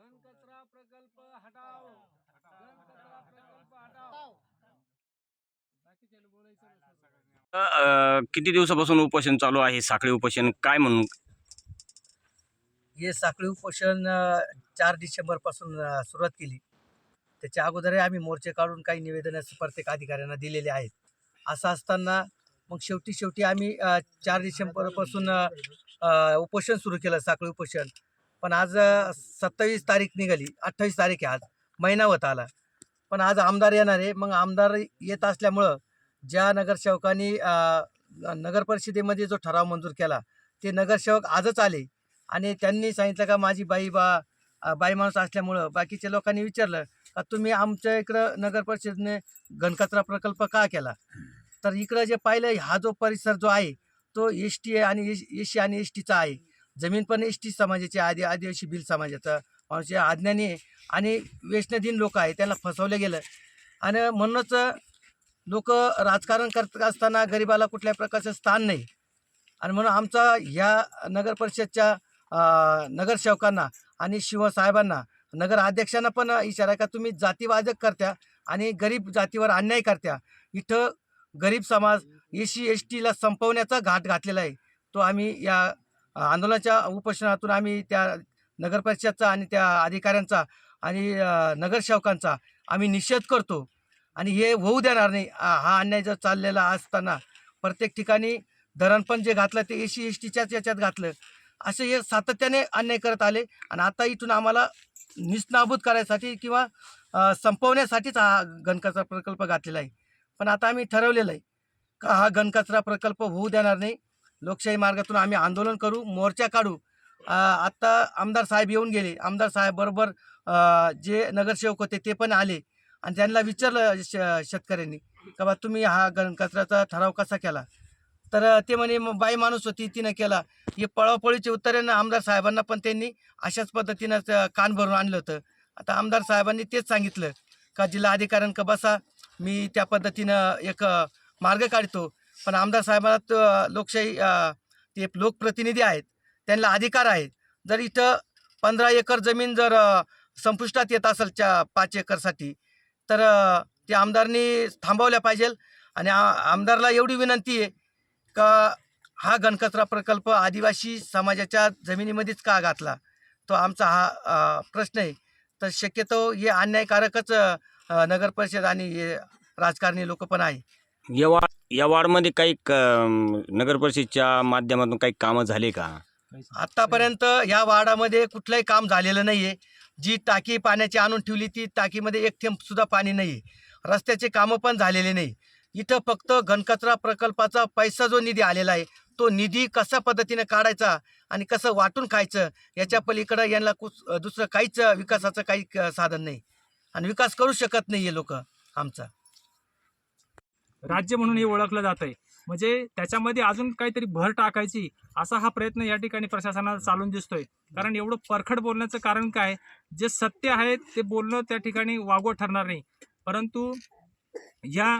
घन कचरा प्रकल्प हटाओ. घन कचरा प्रकल्प बोलायचं. अ, किती दिवसापासून उपोषण चालू आहे? साखळी उपोषण काय म्हणून? हे साखळी उपोषण अ, चार डिसेंबरपासून अ, सुरुवात केली. त्याच्या अगोदरही आम्ही मोर्चे काढून काही निवेदनं प्रत्येक अधिकाऱ्यांना दिलेले आहेत. असं असताना मग शेवटी शेवटी आम्ही अ, चार डिसेंबरपासून अ, अ, उपोषण सुरू केलं साखळी उपोषण. पण आज सत्तावीस तारीख निघाली अठ्ठावीस तारीख आहे आज महिना होत आला. पण आज आमदार येणार आहे मग आमदार येत असल्यामुळं ज्या नगरसेवकांनी नगरपरिषदेमध्ये नगर परिषदेमध्ये जो ठराव मंजूर केला ते नगरसेवक आजच आले. आणि त्यांनी सांगितलं का माझी बाई बा बाई माणूस असल्यामुळं बाकीच्या लोकांनी विचारलं का तुम्ही आमच्या इकडं नगर परिषदेने घनकचरा प्रकल्प का केला? तर इकडं जे पाहिलं हा जो परिसर जो आहे तो एस टी आणि एस सी आणि एस टीचा आहे. जमीन पण एस टी समाजाची आदि आदिवासी बिल समाजाचा. माणूस आज्ञाने आहे. आणि व्यसनाधीन लोक आहे त्यांना फसवलं गेलं. आणि म्हणूनच लोक राजकारण करत असताना गरिबाला कुठल्या प्रकारचं स्थान नाही. आणि म्हणून आमचा ह्या नगर परिषदच्या नगरसेवकांना आणि शिवसाहेबांना नगर अध्यक्षांना पण इशारा का तुम्ही जातीवादक करत्या आणि गरीब जातीवर अन्याय करत्या. इथं गरीब समाज एस सी एस टीला संपवण्याचा घाट घातलेला आहे. तो आम्ही या आंदोलनाच्या उपोषणातून आम्ही त्या नगर परिषदचा आणि त्या अधिकाऱ्यांचा आणि नगरसेवकांचा आम्ही निषेध करतो. आणि हे होऊ देणार नाही. हा अन्याय जर चाललेला असताना प्रत्येक ठिकाणी धरण पण जे घातलं ते एसी सी एस टीच्याच याच्यात घातलं. असे हे सातत्याने अन्याय करत आले. आणि आता इथून आम्हाला निष्णाभूत करायसाठी किंवा संपवण्यासाठीच हा घनकचरा प्रकल्प घातलेला आहे. पण आता आम्ही ठरवलेलं आहे का हा घनकचरा प्रकल्प होऊ देणार नाही. लोकशाही मार्गातून आम्ही आंदोलन करू मोर्चा काढू. आत्ता आमदार साहेब येऊन गेले. आमदार साहेब बरोबर जे नगरसेवक होते ते पण आले. आणि त्यांना विचारलं श शेतकऱ्यांनी का बा तुम्ही हा घनकचऱ्याचा ठराव कसा केला? तर ते म्हणे बाई माणूस होती तिनं केला. हे पळापळीचे उत्तरेनं आमदार साहेबांना पण त्यांनी अशाच पद्धतीनं कान भरून आणलं होतं. आता आमदार साहेबांनी तेच सांगितलं का जिल्हा अधिकाऱ्यांक बसा मी त्या पद्धतीनं एक मार्ग काढतो. पण आमदार साहेबांना लोकशाही ते लोकप्रतिनिधी आहेत त्यांना अधिकार आहेत. जर इथं पंधरा एकर जमीन जर संपुष्टात येत असेल च्या पाच एकरसाठी तर ते आमदारनी थांबवल्या पाहिजे आणि आमदारला एवढी विनंती आहे का हा घनकचरा प्रकल्प आदिवासी समाजाच्या जमिनीमध्येच का घातला? तो आमचा हा प्रश्न आहे. तर शक्यतो हे अन्यायकारकच नगरपरिषद नगर परिषद आणि राजकारणी लोक पण आहे. या वार्ड या वार्डमध्ये काही क- नगर परिषदच्या माध्यमातून काही कामं झाले का? आतापर्यंत या वार्डामध्ये कुठलंही काम झालेलं नाही आहे जी टाकी पाण्याची आणून ठेवली ती टाकीमध्ये एक थेंब सुद्धा पाणी नाही आहे रस्त्याचे कामं पण झालेले नाही. इथं फक्त घनकचरा प्रकल्पाचा पैसा जो निधी आलेला आहे तो निधी कशा पद्धतीने काढायचा आणि कसं वाटून खायचं याच्या पलीकडं यांना कुस दुसरं काहीच विकासाचं काही क- साधन नाही. आणि विकास करू शकत नाही हे लोक आमचा. राज्य म्हणून हे ओळखलं जात आहे म्हणजे त्याच्यामध्ये अजून काहीतरी भर टाकायची असा हा प्रयत्न या ठिकाणी प्रशासनाला चालून दिसतोय. कारण एवढं परखड बोलण्याचं कारण काय? जे सत्य आहे ते बोलणं त्या ठिकाणी वागवं ठरणार नाही. परंतु या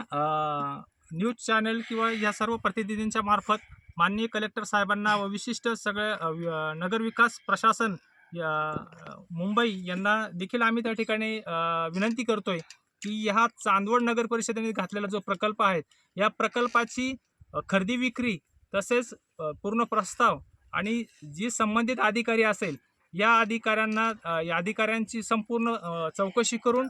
न्यूज चॅनल किंवा या सर्व प्रतिनिधींच्या मार्फत माननीय कलेक्टर साहेबांना व विशिष्ट सगळ्या नगरविकास प्रशासन या मुंबई यांना देखील आम्ही त्या ठिकाणी विनंती करतोय. की ह्या चांदवड नगर परिषदेने घातलेला जो प्रकल्प आहे या प्रकल्पाची खरेदी विक्री तसेच पूर्ण प्रस्ताव आणि जी संबंधित अधिकारी असेल या अधिकाऱ्यांना या अधिकाऱ्यांची संपूर्ण चौकशी करून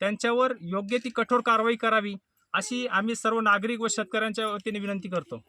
त्यांच्यावर योग्य ती कठोर कारवाई करावी अशी आम्ही सर्व नागरिक व शेतकऱ्यांच्या वतीने विनंती करतो.